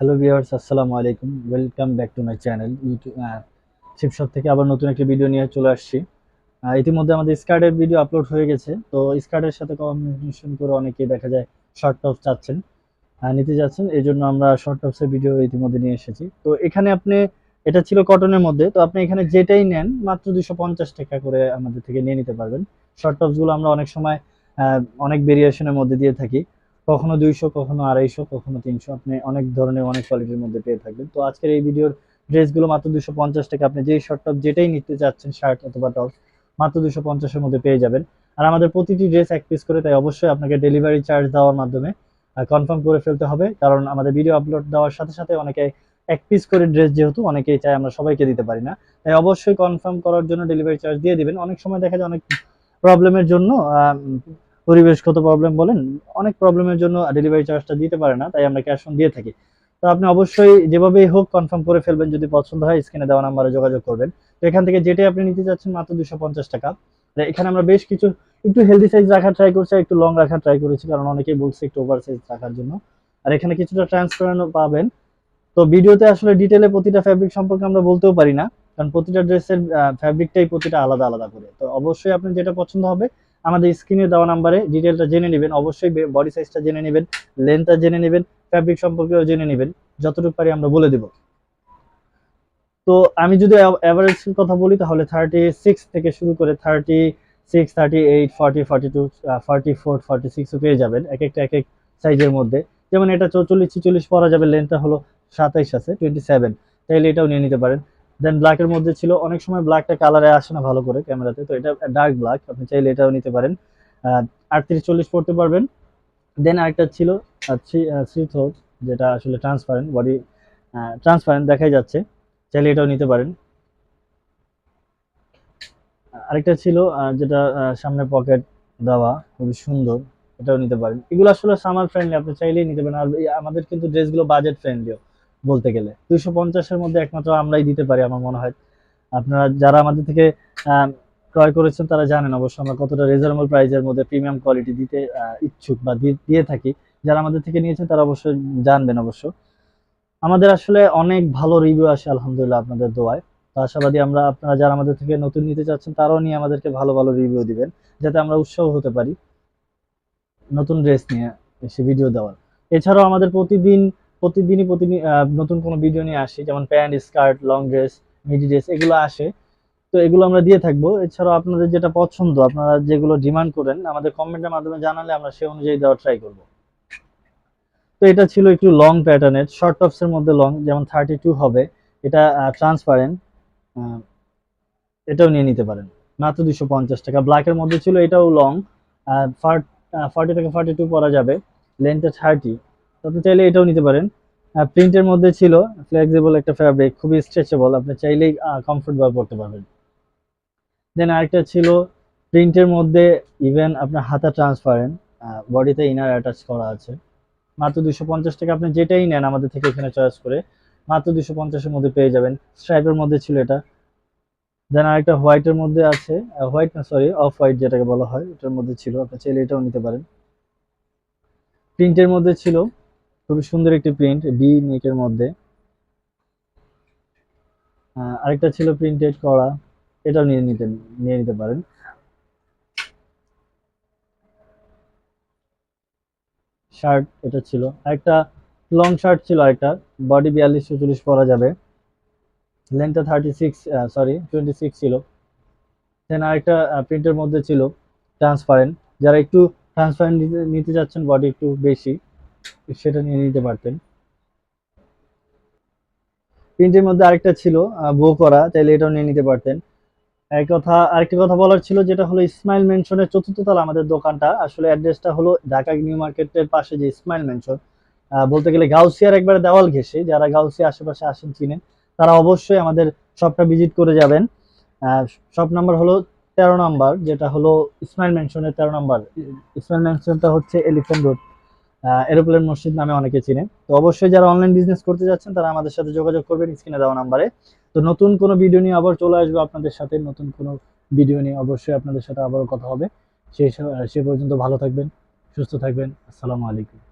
Hello viewers আসসালামু আলাইকুম। Welcome back to my channel YouTube শিবশপ থেকে আবার নতুন একটা ভিডিও নিয়ে চলে আসছি। ইতিমধ্যে আমাদের স্কার্টের ভিডিও আপলোড হয়ে গেছে। তো স্কার্টের সাথে কম্বিনেশন করে অনেকেই দেখা যায় শর্ট টপ চাচ্ছেন আহ, নিতে যাচ্ছেন। এই জন্য আমরা শর্ট টপসের ভিডিও ইতিমধ্যে নিয়ে এসেছি। তো এখানে আপনি এটা ছিল কটনের মধ্যে। তো আপনি এখানে যেটাই নেন মাত্র দুশো টাকা করে আমাদের থেকে নিয়ে নিতে পারবেন। শর্ট টপসগুলো আমরা অনেক সময় অনেক ভেরিয়েশনের মধ্যে দিয়ে থাকি। কখনো দুইশো, কখনো আড়াইশো, কখনো তিনশো, আপনি অনেক ধরনের, অনেক কোয়ালিটির মধ্যে পেয়ে থাকবেন। তো আজকের এই ভিডিওর ড্রেসগুলো মাত্র দুশো পঞ্চাশ টাকা। আপনি যেই শর্ট টপ যেটাই নিতে চাচ্ছেন শার্ট অথবা টপ মাত্র দুশো পঞ্চাশের মধ্যে পেয়ে যাবেন। আর আমাদের প্রতিটি ড্রেস এক পিস করে, তাই অবশ্যই আপনাকে ডেলিভারি চার্জ দেওয়ার মাধ্যমে কনফার্ম করে ফেলতে হবে। কারণ আমাদের ভিডিও আপলোড দেওয়ার সাথে সাথে অনেকে এক পিস করে ড্রেস যেহেতু, অনেকেই চায় আমরা সবাইকে দিতে পারি না। তাই অবশ্যই কনফার্ম করার জন্য ডেলিভারি চার্জ দিয়ে দিবেন। অনেক সময় দেখা যায় অনেক প্রবলেমের জন্য পরিবেশগত প্রবলেম বলেন, অনেক প্রবলেমের জন্য ডেলিভারি চার্জটা দিতে পারে না, তাই আমরা ক্যাশ অন দিয়ে থাকি। তো আপনি অবশ্যই যেভাবেই হোক কনফার্ম করে ফেলবেন, যদি পছন্দ হয় স্ক্রিনে দেওয়া নাম্বারে যোগাযোগ করবেন। তো এখান থেকে যেটাই আপনি নিতে চাচ্ছেন, মাত্র দুশো পঞ্চাশ টাকা। এখানে আমরা বেশ কিছু, একটু হেলদি সাইজ রাখার ট্রাই করছি একটু লং রাখার ট্রাই করেছি, কারণ অনেকেই বলছে একটু ওভার সাইজ রাখার জন্য। আর এখানে কিছুটা ট্রান্সপারেন্টও পাবেন। তো ভিডিওতে আসলে ডিটেলে প্রতিটা ফ্যাব্রিক সম্পর্কে আমরা বলতেও পারি না, কারণ প্রতিটা ড্রেসের ফ্যাব্রিকটাই প্রতিটা আলাদা আলাদা করে। তো অবশ্যই আপনি যেটা পছন্দ হবে আমাদের স্ক্রিনে দেওয়া নাম্বারে ডিটেলটা জেনে নেবেন। অবশ্যই বডি সাইজটা জেনে নেবেন লেন্থটা জেনে নেবেন ফ্যাব্রিক সম্পর্কেও জেনে নেবেন, যতটুকু পারি আমরা বলে দেব। তো আমি যদি অ্যাভারেজ কথা বলি, তাহলে থার্টি সিক্স থেকে শুরু করে thirty six thirty eight forty forty two forty four forty সিক্সও পেয়ে যাবেন এক একটা, এক এক সাইজের মধ্যে। যেমন এটা চৌচল্লিশ ছিচল্লিশ পরা যাবে লেন্থটা হলো সাতাইশ আছে টোয়েন্টি সেভেন তাইলে এটাও নিয়ে নিতে পারেন। দেন ব্ল্যাকের মধ্যে ছিল, অনেক সময় ব্ল্যাকটা কালারে আসে না ভালো করে ক্যামেরাতে, তো এটা ডার্ক ব্ল্যাক আপনি চাইলে এটাও নিতে পারেন। আটত্রিশ চল্লিশ পড়তে পারবেন। দেন আরেকটা ছিল থ্রি থ্রোট যেটা আসলে ট্রান্সপারেন্ট বডি ট্রান্সপারেন্ট দেখাই যাচ্ছে। চাইলে এটাও নিতে পারেন। আরেকটা ছিল যেটা সামনে পকেট দেওয়া, খুবই সুন্দর, এটাও নিতে পারেন। এগুলো আসলে সামার ফ্রেন্ডলি আপনি চাইলেই নিতে পারেন। আর আমাদের কিন্তু ড্রেসগুলো বাজেট ফ্রেন্ডলিও বলতে গেলে। দুইশো পঞ্চাশের মধ্যে একমাত্র আমরাই দিতে পারি আমার মনে হয়। আপনারা যারা আমাদের থেকে ক্রয় করেছেন তারা জানেন অবশ্য আমরা কতটা রিজনেবল প্রাইসের মধ্যে প্রিমিয়াম কোয়ালিটি দিতে ইচ্ছুক বা দিয়ে থাকি। যারা আমাদের থেকে নিয়েছেন তারা অবশ্যই জানবেন অবশ্য। আমাদের আসলে অনেক ভালো রিভিউ আসে আলহামদুলিল্লাহ আপনাদের দোয়ায়। তো আশাবাদী আমরা, আপনারা যারা আমাদের থেকে নতুন নিতে চাচ্ছেন তারাও নিয়ে আমাদেরকে ভালো ভালো রিভিউ দিবেন, যাতে আমরা উৎসাহ হতে পারি। নতুন ড্রেস নিয়ে এসে ভিডিও দেওয়ার। এছাড়াও আমাদের প্রতিদিন প্রতিদিনই প্রতিদিন নতুন কোনো ভিডিও নিয়ে আসি, যেমন pant skirt long dress midi dress এগুলো আসে। তো এগুলো আমরা দিয়ে থাকব। এছাড়াও আপনাদের যেটা পছন্দ, আপনারা যেগুলো ডিমান্ড করেন, আমাদের কমেন্টের মাধ্যমে জানালে আমরা সেই অনুযায়ী দেওয়ার ট্রাই করব। তো এটা ছিল একটু লং প্যাটার্নের শর্ট টপসের মধ্যে লং যেমন থার্টি টু হবে, এটা ট্রান্সপারেন্ট এটাও নিয়ে নিতে পারেন। মাত্র দুশো পঞ্চাশ টাকা। ব্ল্যাকের মধ্যে ছিল, এটাও লং ফর্টি থেকে ফর্টি টু পরা যাবে। লেন্থটা থার্টি আপনি চাইলে এটাও নিতে পারেন। প্রিন্টের মধ্যে ছিল ফ্লেক্সিবল একটা ফ্যাব্রিক খুবই স্ট্রেচেবল আপনি চাইলেই কমফোর্ট ভাবে পড়তে পারবেন। দেন আরেকটা ছিল প্রিন্টের মধ্যে ইভেন আপনার হাতা ট্রান্সপারেন্ট বডিতে ইনার অ্যাটাচ করা আছে। মাত্র দুশো পঞ্চাশ টাকা আপনি যেটাই নেন আমাদের থেকে এখানে চয়েস করে, মাত্র দুশো পঞ্চাশের মধ্যে পেয়ে যাবেন। স্ট্রাইপের মধ্যে ছিল এটা। দেন আরেকটা হোয়াইটের মধ্যে আছে হোয়াইট না সরি অফ হোয়াইট যেটাকে বলা হয়, এটার মধ্যে ছিল, আপনি চাইলে এটাও নিতে পারেন। প্রিন্টের মধ্যে ছিল খুবই সুন্দর একটি প্রিন্ট বি নেকের মধ্যে। আরেকটা ছিল প্রিন্টেড করা এটাও নিয়ে নিতে নিয়ে নিতে পারেন। শার্ট এটা ছিল। একটা লং শার্ট ছিল একটা বডি বিয়াল্লিশ চল্লিশ পরা যাবে। লেন্থটা thirty six sorry twenty six ছিল। দেন আরেকটা প্রিন্টের মধ্যে ছিল ট্রান্সপারেন্ট যারা একটু ট্রান্সপারেন্ট নিতে চাচ্ছেন বডি একটু বেশি। সেটা নিয়ে নিতে পারতেন। প্রিন্টের মধ্যে আরেকটা ছিল বো করা, চাইলে এটাও নিয়ে নিতে পারতেন। এক কথা, আরেকটা কথা বলার ছিল, যেটা হলো ইসমাইল মেনশনের চতুর্থ তলা আমাদের দোকানটা। আসলে অ্যাড্রেসটা হলো ঢাকা নিউ মার্কেটের পাশে যে ইসমাইল মেনশন বলতে গেলে গাউসিয়ার একবারে দেওয়াল ঘেসে যারা গাউসিয়া আশেপাশে আসেন চিনেন, তারা অবশ্যই আমাদের শপটা ভিজিট করে যাবেন। শপ নাম্বার হলো তেরো নাম্বার, যেটা হলো ইসমাইল মেনশনের তেরো নাম্বার। ইসমাইল মেনশনটা হচ্ছে এলিফেন্ট রোড এরোপ্লেন মসজিদ নামে অনেকে চিনে। তো অবশ্যই যারা অনলাইন বিজনেস করতে যাচ্ছেন, তারা আমাদের সাথে যোগাযোগ করবেন স্ক্রিনে দেওয়া নাম্বারে। তো নতুন কোনো ভিডিও নিয়ে আবার চলে আসব আপনাদের সাথে। নতুন কোনো ভিডিও নিয়ে অবশ্যই আপনাদের সাথে আবারও কথা হবে। সেই সে পর্যন্ত ভালো থাকবেন, সুস্থ থাকবেন। আসসালামু আলাইকুম।